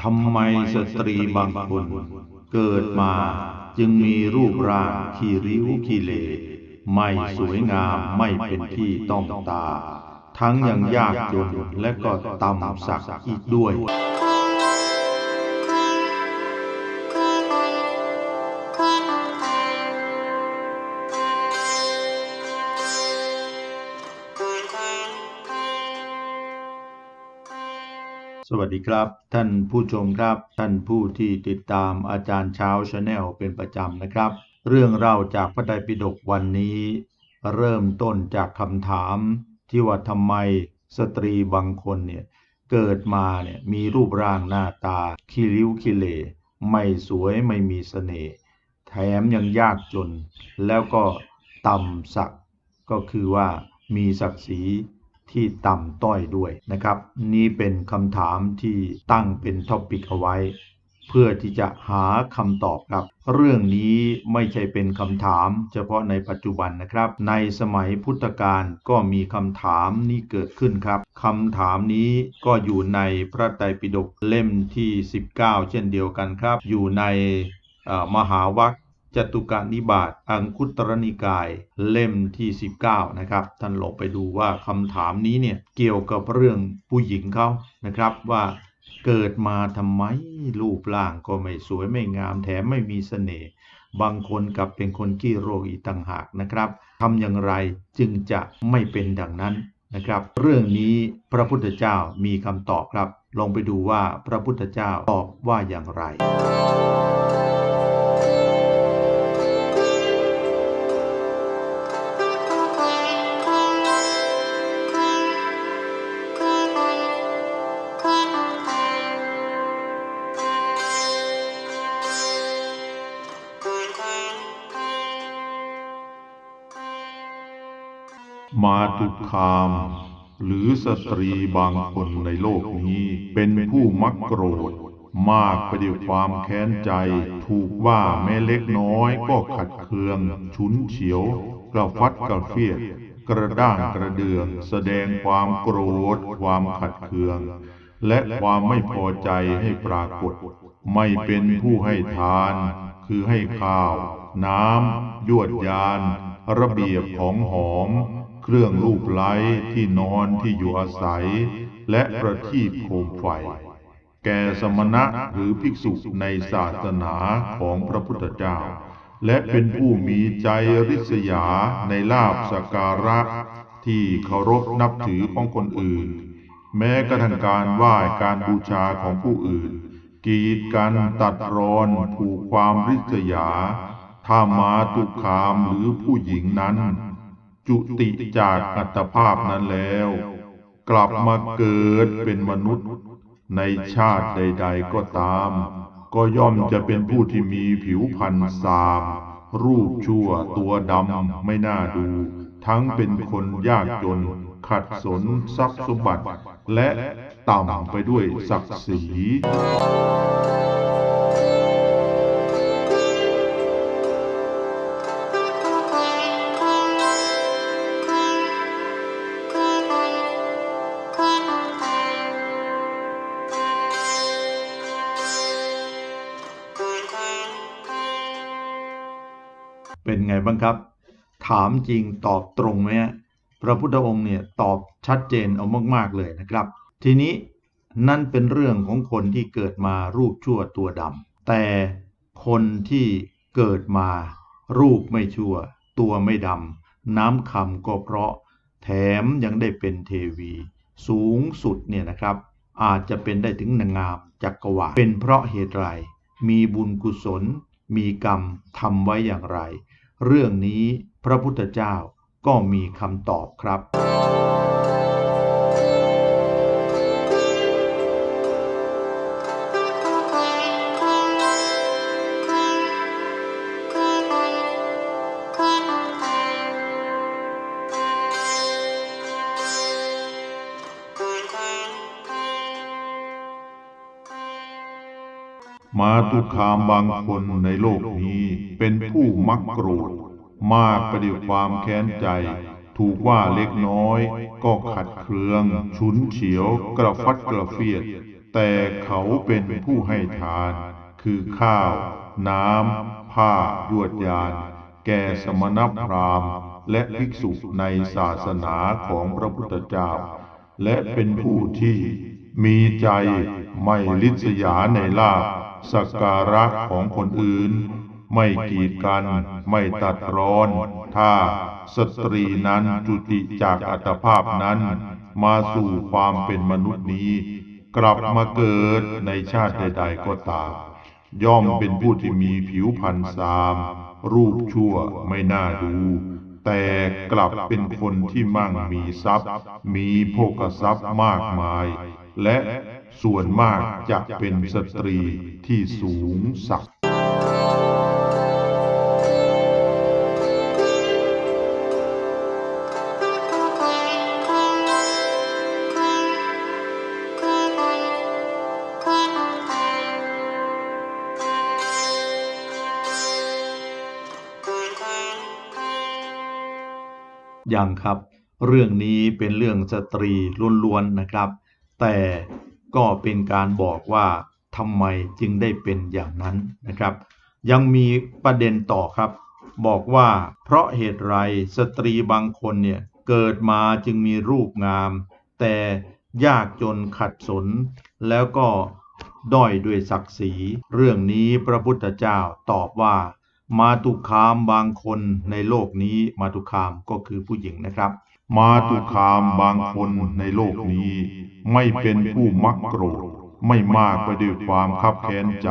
ทำไมสตรีบางคนเกิดมาจึงมีรูปร่างขี้ริ้วขี้เละไม่สวยงามไม่เป็นที่ต้องตา ทั้งยังยากจนและก็ต่ำสักอีกด้วย สวัสดีครับ ท่านผู้ชมครับ ท่านผู้ที่ติดตามอาจารย์เช้าชาแนลเป็นประจำนะครับ เรื่องเล่าจากพระไตรปิฎกวันนี้ เริ่มต้นจากคำถาม ที่ว่าทำไมสตรีบางคนเนี่ยเกิดมาเนี่ยมีรูปร่างหน้าตาขี้ริ้วขี้เหร่ไม่สวยไม่มีเสน่ห์แถมยังยากจน แล้วก็ต่ำสักก็คือว่ามีศักดิ์ศรี ที่ต่ำต้อยด้วยนะครับ นี่เป็นคำถามที่ตั้งเป็นท็อปิกเอาไว้ เพื่อที่จะหาคำตอบครับ เรื่องนี้ไม่ใช่เป็นคำถามเฉพาะในปัจจุบันนะครับ ในสมัยพุทธกาลก็มีคำถามนี้เกิดขึ้นครับคำถามนี้ก็อยู่ในพระไตรปิฎกเล่มที่ 19 เช่นเดียวกันครับ อยู่ในมหาวัค จตุการนิบาตอังคุตรนิกายเล่มที่ 19 นะครับ ท่านลองไปดูว่าคำถามนี้เนี่ยเกี่ยวกับเรื่องผู้หญิงเขานะครับว่าเกิดมาทำไมรูปร่างก็ไม่สวยไม่งามแถมไม่มีเสน่ห์บางคนกลับเป็นคนขี้โรคอีกต่างหากนะครับทำอย่างไรจึงจะไม่เป็นดังนั้นนะครับ เรื่องนี้พระพุทธเจ้ามีคำตอบครับ ลองไปดูว่าพระพุทธเจ้าตอบว่าอย่างไร มาตุคาม หรือสตรีบางคนในโลกนี้เป็นผู้มักโกรธ มากไปด้วยความแค้นใจ ถูกว่าแม้เล็กน้อยก็ขัดเคืองฉุนเฉียว กระฟัดกระเฟียดกระด้างกระเดือง แสดงความโกรธ ความขัดเคือง และความไม่พอใจให้ปรากฏ ไม่เป็นผู้ให้ทาน คือให้ข้าว น้ำยวดยาน ระเบียบของหอม เครื่องลูบไล้ที่นอนที่อยู่อาศัย และประทีปโคมไฟ แก่สมณะหรือภิกษุในศาสนาของพระพุทธเจ้า และเป็นผู้มีใจริษยาในลาบสกการะ ที่เคารพนับถือของคนอื่น แม้กระทั่งการไหว้การบูชาของผู้อื่นกีดกันตัดรอนผูกความริษยา ถ้ามาตุคามหรือผู้หญิงนั้น จุติจากอัตภาพนั้นแล้ว กลับมาเกิดเป็นมนุษย์ ในชาติใด ๆ ก็ตาม ก็ย่อมจะเป็นผู้ที่มีผิวพรรณสาม รูปชั่วตัวดำไม่น่าดู ทั้งเป็นคนยากจน ขัดสนทรัพย์สมบัติ และต่ำไปด้วยศักดิ์ศรี เป็นไงบ้างครับ ถามจริงตอบตรงไหมฮะพระพุทธองค์เนี่ยตอบชัดเจนเอามาก ๆ เลยนะครับ ทีนี้นั่นเป็นเรื่องของคนที่เกิดมารูปชั่วตัวดำแต่คนที่เกิดมารูปไม่ชั่ว ตัวไม่ดำน้ำคำก็เพราะ แถมยังได้เป็นเทวี สูงสุดเนี่ยนะครับ อาจจะเป็นได้ถึงนางงามจักรวาลเป็นเพราะเหตุไรมีบุญกุศล มีกรรมทำไว้อย่างไร เรื่องนี้พระพุทธเจ้าก็มีคำตอบครับ มาตุคามบางคนในโลกนี้เป็นผู้มักโกรธ มากไปด้วยความแค้นใจ ถูกว่าเล็กน้อย ก็ขัดเคือง ฉุนเฉียว กระฟัดกระเฟียดแตแต่เขาเป็นผู้ให้ทาน คือข้าว น้ำ ผ้ายวดยาน แก่สมณพราหมณ์ และภิกษุในศาสนาของพระพุทธเจ้า และเป็นผู้ที่มีใจไม่ลิษยาในลาภ สักการะของคนอื่น ไม่กีดกัน ไม่ตัดร้อน ถ้าสตรีนั้นจุติจากอัตภาพนั้น มาสู่ความเป็นมนุษย์นี้ กลับมาเกิดในชาติใด ๆ ก็ตามย่อมเป็นผู้ที่มีผิวพรรณสาม รูปชั่วไม่น่าดู แต่กลับเป็นคนที่มั่งมีทรัพย์ มีโภคทรัพย์มากมาย และ ส่วนมากจะเป็นสตรีที่สูงสักดิ์ยังครับ เรื่องนี้เป็นเรื่องสตรีล้วนๆนะครับ แต่ ก็เป็นการบอกว่าทำไมจึงได้เป็นอย่างนั้นนะครับ ยังมีประเด็นต่อครับ บอกว่าเพราะเหตุไรสตรีบางคนเนี่ยเกิดมาจึงมีรูปงาม แต่ยากจนขัดสน แล้วก็ด้อยด้วยศักดิ์ศรี เรื่องนี้พระพุทธเจ้าตอบว่า มาตุคามบางคนในโลกนี้มาตุคามก็คือผู้หญิงนะครับ มาตุคามบางคนในโลกนี้ ไม่เป็นผู้มักโกรธ ไม่มากไปด้วยความคับแค้นใจ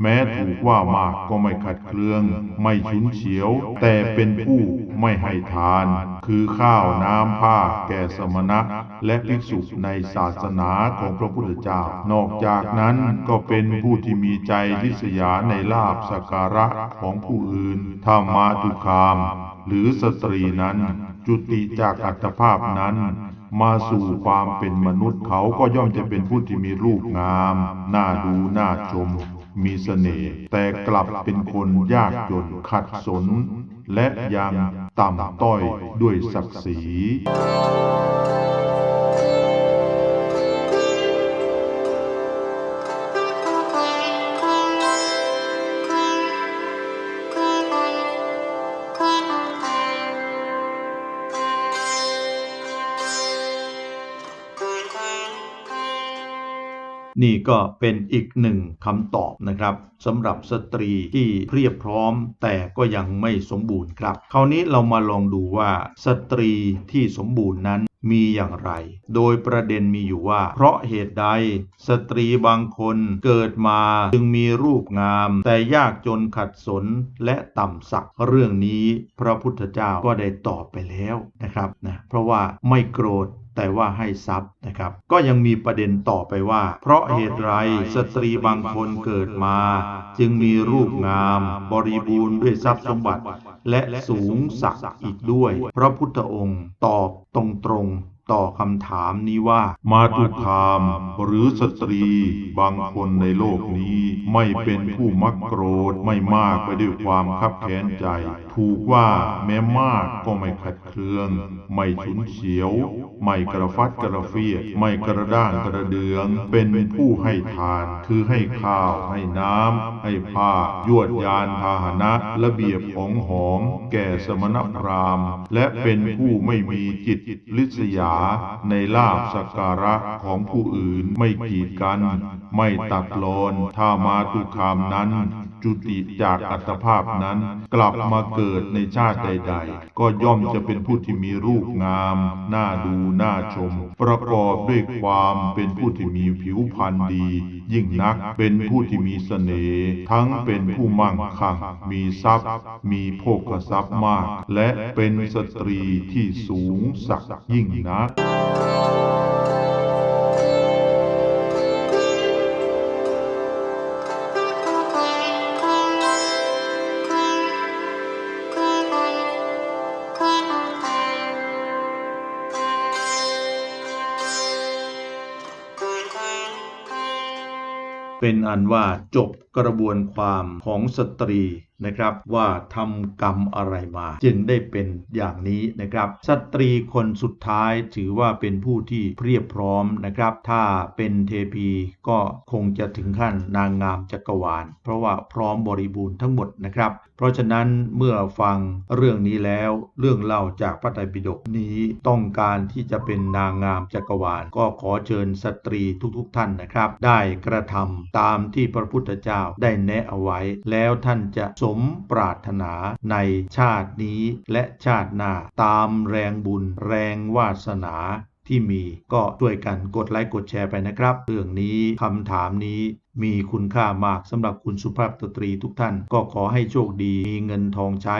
แม้ถูกว่ามากก็ไม่ขัดเคือง ไม่ฉุนเฉียว แต่เป็นผู้ไม่ให้ทาน คือข้าวน้ำผ้าแก่สมณะ และภิกษุในศาสนาของพระพุทธเจ้า นอกจากนั้นก็เป็นผู้ที่มีใจลิษยาในลาบสักการะของผู้อื่นถ้ามาตุคาม หรือสตรีนั้น จุติจากอัตภาพนั้น มาสู่ความเป็นมนุษย์เขาก็ย่อมจะเป็นผู้ที่มีรูปงาม น่าดูน่าชม มีเสน่ห์แต่กลับเป็นคนยากจนขัดสน และยังต่ำต้อยด้วยศักดิ์ศรี นี่ก็เป็นอีกหนึ่งคำตอบนะครับสำหรับสตรีที่เพียบพร้อม แต่ก็ยังไม่สมบูรณ์ครับ คราวนี้เรามาลองดูว่าสตรีที่สมบูรณ์นั้นมีอย่างไร โดยประเด็นมีอยู่ว่า เพราะเหตุใด สตรีบางคนเกิดมาจึงมีรูปงาม แต่ยากจนขัดสนและต่ำสักเรื่องนี้ พระพุทธเจ้าก็ได้ตอบไปแล้วนะครับนะเพราะว่าไม่โกรธ แต่ว่าให้ทรัพย์นะครับ ก็ยังมีประเด็นต่อไปว่า เพราะเหตุไรสตรีบางคนเกิดมา จึงมีรูปงาม บริบูรณ์ด้วยทรัพย์สมบัติ และสูงสักอีกด้วย พระพุทธองค์ตอบตรงๆ ต่อคำถามนี้ว่า มาตุคามหรือสตรีบางคนในโลกนี้ ไม่เป็นผู้มักโกรธไม่มากไปด้วยความคับแค้นใจ ถูกว่าแม้มากก็ไม่ขัดเคือง ไม่ฉุนเฉียว ไม่กระฟัดกระเฟียดไม่กระด้างกระเดือง เป็นผู้ให้ทานคือให้ข้าวให้น้ำให้ผ้ายวดยานพาหนะระเบียบของหอม แก่สมณพราหมณ์ และเป็นผู้ไม่มีจิตลิษยาในลาบสักการะของผู้อื่นไม่กีดกัน ไม่ตัดลอนถ้ามาตุคามนั้น จุติจากอัตภาพนั้น กลับมาเกิดในชาติใด ๆ ก็ย่อมจะเป็นผู้ที่มีรูปงาม น่าดูน่าชม ประกอบด้วยความเป็นผู้ที่มีผิวพรรณดี ยิ่งนักเป็นผู้ที่มีเสน่ห์ทั้งเป็นผู้มั่งคั่ง มีทรัพย์ มีโภคทรัพย์มาก และเป็นสตรีที่สูงสักดิ์ยิ่งนัก เป็นอันว่าจบกระบวนความของสตรี นะครับว่าทำกรรมอะไรมา จึงได้เป็นอย่างนี้นะครับ สตรีคนสุดท้ายถือว่าเป็นผู้ที่เพียบพร้อมนะครับ ถ้าเป็นเทพีก็คงจะถึงขั้นนางงามจักรวาล เพราะว่าพร้อมบริบูรณ์ทั้งหมดนะครับ เพราะฉะนั้นเมื่อฟังเรื่องนี้แล้วเรื่องเล่าจากพระไตรปิฎกนี้ต้องการที่จะเป็นนางงามจักรวาล ก็ขอเชิญสตรีทุกๆท่านนะครับ ได้กระทำตามที่พระพุทธเจ้าได้แนะเอาไว้ แล้วท่านจะสมปรารถนาในชาตินี้และชาติหน้าตามแรงบุญแรงวาสนาที่มีก็ช่วยกันกดไลค์กดแชร์ไปนะครับ เรื่องนี้คำถามนี้มีคุณค่ามากสำหรับคุณสุภาพสตรีทุกท่าน ก็ขอให้โชคดีมีเงินทองใช้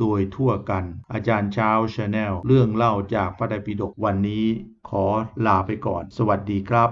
โดยทั่วกัน อาจารย์เช้าชาแนลเรื่องเล่าจากพระไตรปิฎกวันนี้ ขอลาไปก่อน สวัสดีครับ